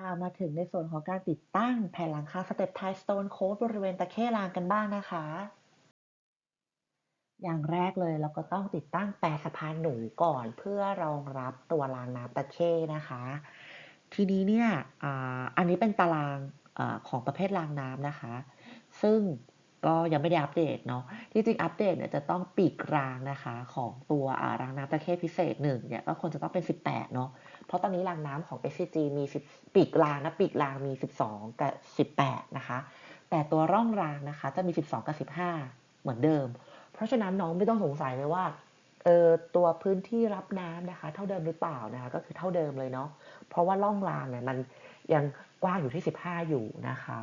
ค่ะมาถึงในส่วนของการติดตั้งแผ่นหลังคาสเต็ปไทสโตนโค้ดบริเวณตะเข้รางกันบ้างนะคะ อย่างแรกเลยเราก็ต้องติดตั้งแปรสะพานหนูก่อนเพื่อรองรับตัวรางน้ำตะเข้นะคะ ทีนี้เนี่ยอาอันนี้เป็นตารางอาของประเภทรางน้ำนะคะ ซึ่ง ก็ยังไม่ได้อัปเดตเนาะที่จริงอัปเดตเนี่ยจะต้องปีกรางนะคะของตัวรางน้ำตะเข้พิเศษหนึ่งเนี่ยก็ควรจะต้องเป็น 18 เนาะเพราะตอนนี้รางน้ำของ SCG มี10ปีกรางนะปีกรางมี 12 กับ 18 นะคะ แต่ตัวร่องรางนะคะจะมี 12 กับ 15 เหมือนเดิม เพราะฉะนั้นน้องไม่ต้องสงสัยเลยว่าเออตัวพื้นที่รับน้ำนะคะ เท่าเดิมหรือเปล่านะคะก็คือเท่าเดิมเลยเนาะเพราะว่าร่องรางเนี่ยมันยังกว้างอยู่ที่ 15 อยู่นะคะ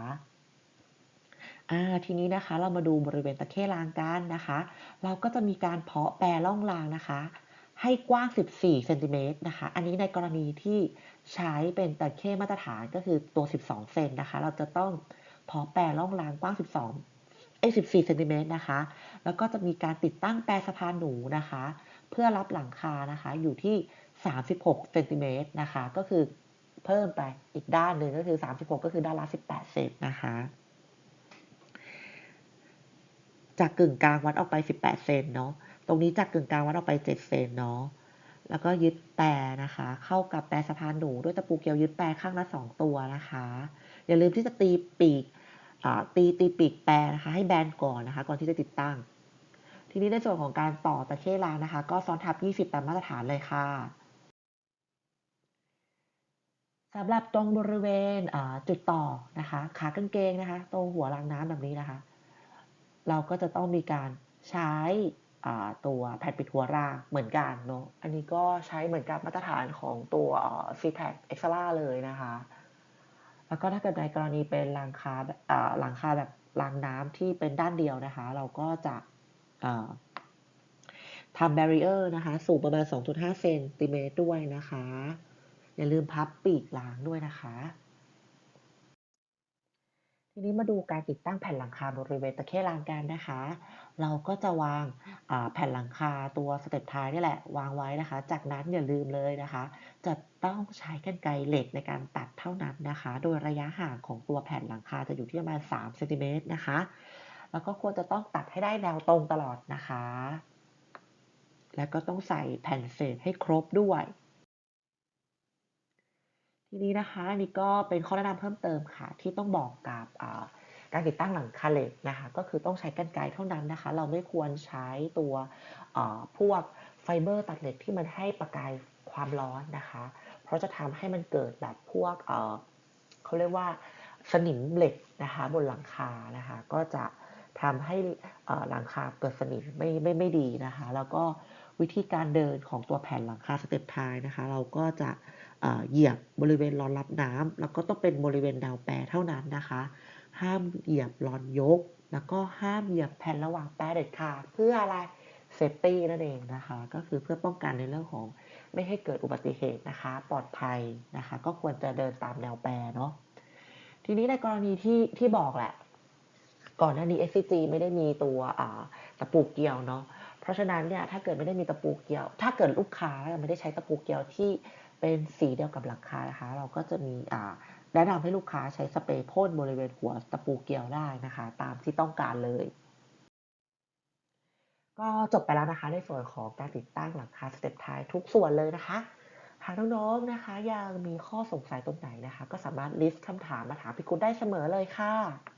อ่าทีนี้นะคะเรามาดูบริเวณตะเข้รางกันนะคะ เราก็จะมีการเพาะแปรร่องรางนะคะ ให้กว้าง 14เซนติเมตรนะคะ อันนี้ในกรณีที่ใช้เป็นตะเข้มาตรฐานก็คือตัว 12 เซนนะคะ เราจะต้องเพาะแปรร่องรางกว้าง 12เอ้14เซนติเมตรนะคะ แล้วก็จะมีการติดตั้งแปรสะพานหนูนะคะ เพื่อรับหลังคานะคะอยู่ที่ 36เซนติเมตรนะคะ ก็คือเพิ่มไปอีกด้านหนึ่งก็คือ 36 ก็คือด้านละ18เซนนะคะ จากกึ่งกลางวัดออกไป 18 เซนเนาะ ตรงนี้จากกึ่งกลางวัดออกไป 7 เซนเนาะ แล้วก็ยึดแปรนะคะ เข้ากับแปรสะพานหนูด้วยตะปูเกลียวยึดแปรข้างละ 2 ตัวนะคะ อย่าลืมที่จะตีปีกตีตีปีกแปรนะคะให้แบนก่อนนะคะ ก่อนที่จะติดตั้ง ทีนี้ในส่วนของการต่อตะเข้รางนะคะ ก็ซ้อนทับ 20 ตามมาตรฐานเลยค่ะสำหรับตรงบริเวณจุดต่อนะคะ ขากางเกงนะคะ ตรงหัวรางน้ำแบบนี้นะคะ เราก็จะต้องมีการใช้ตัวแผ่นปิดหัวรางเหมือนกันเนาะ อันนี้ก็ใช้เหมือนกับมาตรฐานของตัว c t a c e x l a เลยนะคะ แล้วก็ถ้าเกิดในกรณีเป็นรางคาหลังคาแบบรางน้ำที่เป็นด้านเดียวนะคะ เราก็จะทำ barrier นะคะ สูงประมาณ 2.5 เซนติเมตรด้วยนะคะ อย่าลืมพับปีกรางด้วยนะคะ ทีนี้มาดูการติดตั้งแผ่นหลังคาบริเวณตะเข้ลานกันนะคะ เราก็จะวางแผ่นหลังคาตัวสเต็ปท้ายนี่แหละวางไว้นะคะ จากนั้นอย่าลืมเลยนะคะ จะต้องใช้กรรไกรเหล็กในการตัดเท่านั้นนะคะ โดยระยะห่างของตัวแผ่นหลังคาจะอยู่ที่ประมาณ3เซนติเมตรนะคะ แล้วก็ควรจะต้องตัดให้ได้แนวตรงตลอดนะคะ แล้วก็ต้องใส่แผ่นเศษให้ครบด้วย ทีนี้นะคะนี่ก็เป็นข้อแนะนำเพิ่มเติมค่ะ ที่ต้องบอกกับการติดตั้งหลังคาเหล็กนะคะ ก็คือต้องใช้กันไกรเท่านั้นนะคะ เราไม่ควรใช้ตัวพวกไฟเบอร์ตัดเหล็กที่มันให้ประกายความร้อนนะคะ เพราะจะทำให้มันเกิดแบบพวกเขาเรียกว่าสนิมเหล็กนะคะบนหลังคานะคะ ก็จะทำให้หลังคาเกิดสนิมไม่ไม่ไม่ดีนะคะ แล้วก็ วิธีการเดินของตัวแผ่นหลังคาสเต็ปทายนะคะ เราก็จะเหยียบบริเวณรอนรับน้ำแล้วก็ต้องเป็นบริเวณดาวแปรเท่านั้นนะคะ ห้ามเหยียบรอนยก แล้วก็ห้ามเหยียบแผ่นระหว่างแปรเด็ดขาดเพื่ออะไรเซฟตี้นั่นเองนะคะ ก็คือเพื่อป้องกันในเรื่องของไม่ให้เกิดอุบัติเหตุนะคะ ปลอดภัยนะคะ ก็ควรจะเดินตามแนวแปรเนาะทีนี้ในกรณีที่ที่บอกแหละ ก่อนหน้านี้ SCG ไม่ได้มีตัวตะปูเกลียวเนาะ ราะฉะนั้นเนี่ยถ้าเกิดไม่ได้มีตะปูเกลียว ถ้าเกิดลูกค้าไม่ได้ใช้ตะปูเกลียวที่เป็นสีเดียวกับหลังคานะคะ เราก็จะมีแนะนำให้ลูกค้าใช้สเปรย์พ่นบริเวณหัวตะปูเกลียวได้นะคะ ตามที่ต้องการเลย ก็จบไปแล้วนะคะ ในส่วนของการติดตั้งหลังคาสเต็ปท้ายทุกส่วนเลยนะคะหากน้องๆนะคะยังมีข้อสงสัยตรงไหนนะคะ ก็สามารถลิสต์คำถามมาถามพี่กุ๊ดได้เสมอเลยค่ะ